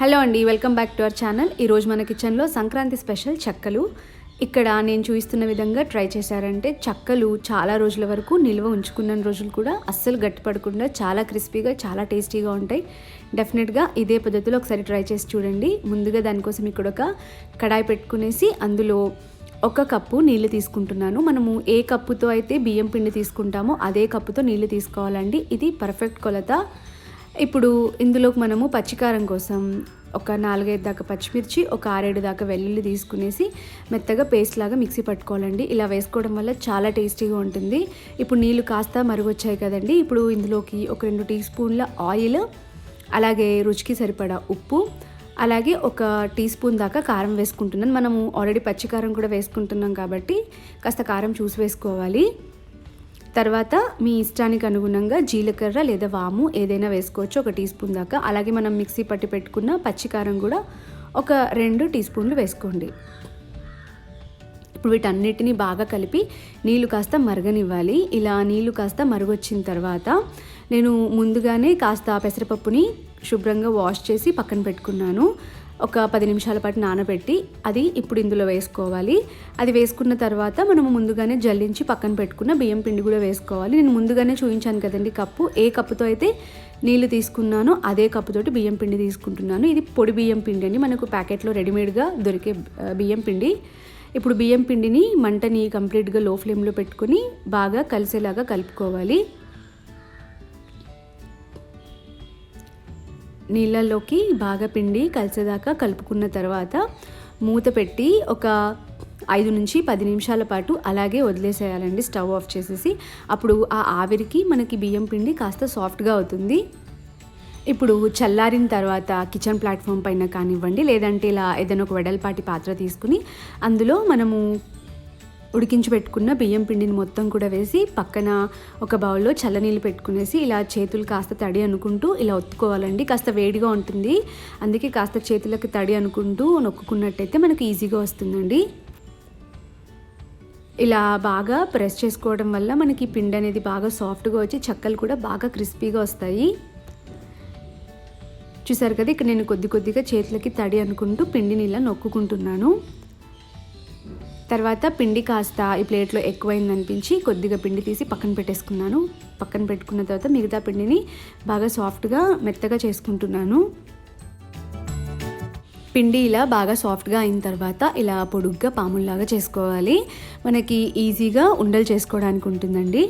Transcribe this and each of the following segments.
Hello అండి welcome back to our channel. ఈరోజు మన కిచెన్లో సంక్రాంతి స్పెషల్ చెక్కలు. ఇక్కడ నేను చూపిస్తున్న విధంగా ట్రై చేశారంటే చెక్కలు చాలా రోజుల వరకు నిల్వ ఉంచుకున్న రోజులు కూడా అస్సలు గట్టిపడకుండా చాలా క్రిస్పీగా చాలా టేస్టీగా ఉంటాయి. డెఫినెట్గా ఇదే పద్ధతిలో ఒకసారి ట్రై చేసి చూడండి. ముందుగా దానికోసం ఇక్కడ ఒక కడాయి పెట్టుకునేసి అందులో ఒక కప్పు నీళ్ళు తీసుకుంటున్నాను. మనము ఏ కప్పుతో అయితే బియ్యం పిండి తీసుకుంటామో అదే కప్పుతో నీళ్ళు తీసుకోవాలండి. ఇది పర్ఫెక్ట్ కొలత. ఇప్పుడు ఇందులోకి మనము పచ్చికారం కోసం ఒక నాలుగైదు దాకా పచ్చిమిర్చి ఒక ఆరేడు దాకా వెల్లుల్లి తీసుకునేసి మెత్తగా పేస్ట్ లాగా మిక్సీ పట్టుకోవాలండి. ఇలా వేసుకోవడం వల్ల చాలా టేస్టీగా ఉంటుంది. ఇప్పుడు నీళ్ళు కాస్త మరుగొచ్చాయి కదండి. ఇప్పుడు ఇందులోకి ఒక రెండు టీ స్పూన్ల ఆయిల్ అలాగే రుచికి సరిపడా ఉప్పు అలాగే ఒక టీ స్పూన్ దాకా కారం వేసుకుంటున్నాను. మనము ఆల్రెడీ పచ్చికారం కూడా వేసుకుంటున్నాం కాబట్టి కాస్త కారం చూసి వేసుకోవాలి. తర్వాత మీ ఇష్టానికి అనుగుణంగా జీలకర్ర లేదా వాము ఏదైనా వేసుకోవచ్చు ఒక టీ స్పూన్ దాకా. అలాగే మనం మిక్సీ పట్టి పెట్టుకున్న పచ్చికారం కూడా ఒక రెండు టీ స్పూన్లు వేసుకోండి. ఇప్పుడు వీటన్నిటిని బాగా కలిపి నీళ్ళు కాస్త మరగనివ్వాలి. ఇలా నీళ్ళు కాస్త మరుగొచ్చిన తర్వాత నేను ముందుగానే కాస్త పెసరపప్పుని శుభ్రంగా వాష్ చేసి పక్కన పెట్టుకున్నాను. ఒక పది నిమిషాల పాటు నానబెట్టి అది ఇప్పుడు ఇందులో వేసుకోవాలి. అది వేసుకున్న తర్వాత మనము ముందుగానే జల్లించి పక్కన పెట్టుకున్న బియ్యం పిండి కూడా వేసుకోవాలి. నేను ముందుగానే చూపించాను కదండి కప్పు. ఏ కప్పుతో అయితే నీళ్ళు తీసుకున్నానో అదే కప్పుతోటి బియ్యం పిండి తీసుకుంటున్నాను. ఇది పొడి బియ్యం పిండి అండి. మనకు ప్యాకెట్లో రెడీమేడ్గా దొరికే బియ్యం పిండి. ఇప్పుడు బియ్యం పిండిని మంటని కంప్లీట్గా లో ఫ్లేమ్లో పెట్టుకుని బాగా కలిసేలాగా కలుపుకోవాలి. నీళ్ళల్లోకి బాగా పిండి కలిసేదాకా కలుపుకున్న తర్వాత మూత పెట్టి ఒక ఐదు నుంచి పది నిమిషాల పాటు అలాగే వదిలేసేయాలండి స్టవ్ ఆఫ్ చేసేసి. అప్పుడు ఆ ఆవిరికి మనకి బియ్యం పిండి కాస్త సాఫ్ట్గా అవుతుంది. ఇప్పుడు చల్లారిన తర్వాత కిచెన్ ప్లాట్ఫామ్ పైన కానివ్వండి లేదంటే ఇలా ఏదైనా ఒక వెడల్పాటి పాత్ర తీసుకుని అందులో మనము ఉడికించి పెట్టుకున్న బియ్యం పిండిని మొత్తం కూడా వేసి పక్కన ఒక బౌల్లో చల్లనీళ్ళు పెట్టుకునేసి ఇలా చేతులు కాస్త తడి అనుకుంటూ ఇలా ఒత్తుకోవాలండి. కాస్త వేడిగా ఉంటుంది. అందుకే కాస్త చేతులకు తడి అనుకుంటూ నొక్కుకున్నట్టయితే మనకు ఈజీగా వస్తుందండి. ఇలా బాగా ప్రెస్ చేసుకోవడం వల్ల మనకి పిండి అనేది బాగా సాఫ్ట్గా వచ్చి చెక్కలు కూడా బాగా క్రిస్పీగా వస్తాయి. చూసారు కదా ఇక్కడ నేను కొద్ది కొద్దిగా చేతులకి తడి అనుకుంటూ పిండిని ఇలా నొక్కుకుంటున్నాను. తర్వాత పిండి కాస్త ఈ ప్లేట్లో ఎక్కువైంది అనిపించి కొద్దిగా పిండి తీసి పక్కన పెట్టేసుకున్నాను. పక్కన పెట్టుకున్న తర్వాత మిగతా పిండిని బాగా సాఫ్ట్గా మెత్తగా చేసుకుంటున్నాను. పిండి ఇలా బాగా సాఫ్ట్గా అయిన తర్వాత ఇలా పొడుగ్గా పాముల్లాగా చేసుకోవాలి. మనకి ఈజీగా ఉండలు చేసుకోవడానికి ఉంటుందండి.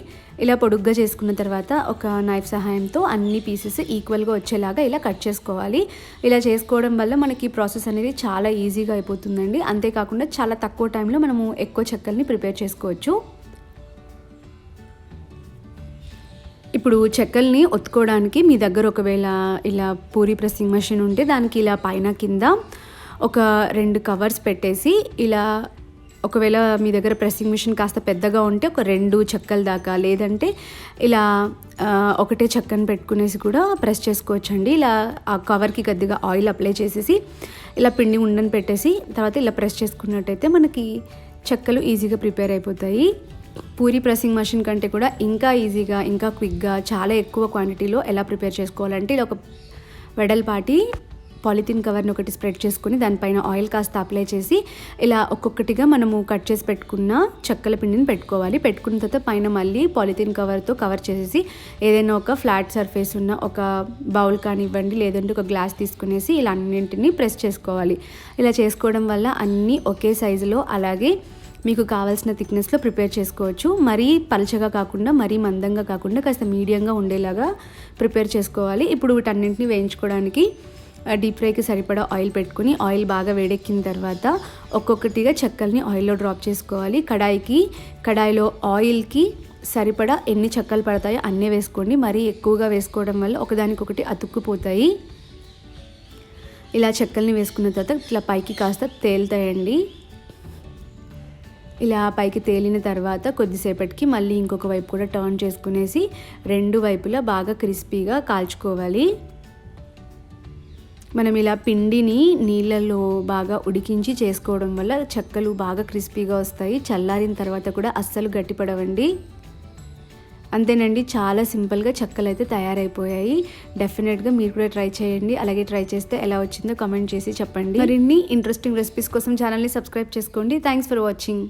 ఇలా పొడుగ్గా చేసుకున్న తర్వాత ఒక నైఫ్ సహాయంతో అన్ని పీసెస్ ఈక్వల్గా వచ్చేలాగా ఇలా కట్ చేసుకోవాలి. ఇలా చేసుకోవడం వల్ల మనకి ప్రాసెస్ అనేది చాలా ఈజీగా అయిపోతుందండి. అంతేకాకుండా చాలా తక్కువ టైంలో మనము ఎక్కువ చెక్కల్ని ప్రిపేర్ చేసుకోవచ్చు. ఇప్పుడు చెక్కల్ని ఒత్తుకోవడానికి మీ దగ్గర ఒకవేళ ఇలా పూరి ప్రెస్సింగ్ మెషిన్ ఉంటే దానికి ఇలా పైన కింద ఒక రెండు కవర్స్ పెట్టేసి ఇలా ఒకవేళ మీ దగ్గర ప్రెస్సింగ్ మిషన్ కాస్త పెద్దగా ఉంటే ఒక రెండు చెక్కల దాకా లేదంటే ఇలా ఒకటే చెక్కను పెట్టుకునేసి కూడా ప్రెస్ చేసుకోవచ్చండి. ఇలా ఆ కవర్కి కొద్దిగా ఆయిల్ అప్లై చేసేసి ఇలా పిండి ఉండని పెట్టేసి తర్వాత ఇలా ప్రెస్ చేసుకున్నట్టయితే మనకి చెక్కలు ఈజీగా ప్రిపేర్ అయిపోతాయి. పూరి ప్రెస్సింగ్ మషిన్ కంటే కూడా ఇంకా ఈజీగా ఇంకా క్విక్గా చాలా ఎక్కువ క్వాంటిటీలో ఎలా ప్రిపేర్ చేసుకోవాలంటే ఇలా ఒక వెడల్పాటి పాలిథిన్ కవర్ని ఒకటి స్ప్రెడ్ చేసుకుని దానిపైన ఆయిల్ కాస్త అప్లై చేసి ఇలా ఒక్కొక్కటిగా మనము కట్ చేసి పెట్టుకున్న చెక్కల పిండిని పెట్టుకోవాలి. పెట్టుకున్న తర్వాత పైన మళ్ళీ పాలిథిన్ కవర్తో కవర్ చేసేసి ఏదైనా ఒక ఫ్లాట్ సర్ఫేస్ ఉన్న ఒక బౌల్ కానివ్వండి లేదంటే ఒక గ్లాస్ తీసుకునేసి ఇలా అన్నింటినీ ప్రెస్ చేసుకోవాలి. ఇలా చేసుకోవడం వల్ల అన్నీ ఒకే సైజులో అలాగే మీకు కావాల్సిన థిక్నెస్లో ప్రిపేర్ చేసుకోవచ్చు. మరీ పలచగా కాకుండా మరీ మందంగా కాకుండా కాస్త మీడియంగా ఉండేలాగా ప్రిపేర్ చేసుకోవాలి. ఇప్పుడు వీటన్నింటిని వేయించుకోవడానికి డీప్ ఫ్రైకి సరిపడా ఆయిల్ పెట్టుకుని ఆయిల్ బాగా వేడెక్కిన తర్వాత ఒక్కొక్కటిగా చెక్కల్ని ఆయిల్లో డ్రాప్ చేసుకోవాలి. కడాయికి కడాయిలో ఆయిల్కి సరిపడా ఎన్ని చెక్కలు పడతాయో అన్నీ వేసుకోండి. మరీ ఎక్కువగా వేసుకోవడం వల్ల ఒకదానికొకటి అతుక్కుపోతాయి. ఇలా చెక్కల్ని వేసుకున్న తర్వాత ఇట్లా పైకి కాస్త తేలుతాయండి. ఇలా పైకి తేలిన తర్వాత కొద్దిసేపటికి మళ్ళీ ఇంకొక వైపు కూడా టర్న్ చేసుకునేసి రెండు వైపులా బాగా క్రిస్పీగా కాల్చుకోవాలి. మనం ఇలా పిండిని నీళ్ళల్లో బాగా ఉడికించి చేసుకోవడం వల్ల చెక్కలు బాగా క్రిస్పీగా వస్తాయి. చల్లారిన తర్వాత కూడా అస్సలు గట్టిపడవండి. అంతేనండి చాలా సింపుల్గా చెక్కలు అయితే తయారైపోయాయి. డెఫినెట్గా మీరు కూడా ట్రై చేయండి. అలాగే ట్రై చేస్తే ఎలా వచ్చిందో కమెంట్ చేసి చెప్పండి. మరిన్ని ఇంట్రెస్టింగ్ రెసిపీస్ కోసం ఛానల్ని సబ్స్క్రైబ్ చేసుకోండి. Thanks for watching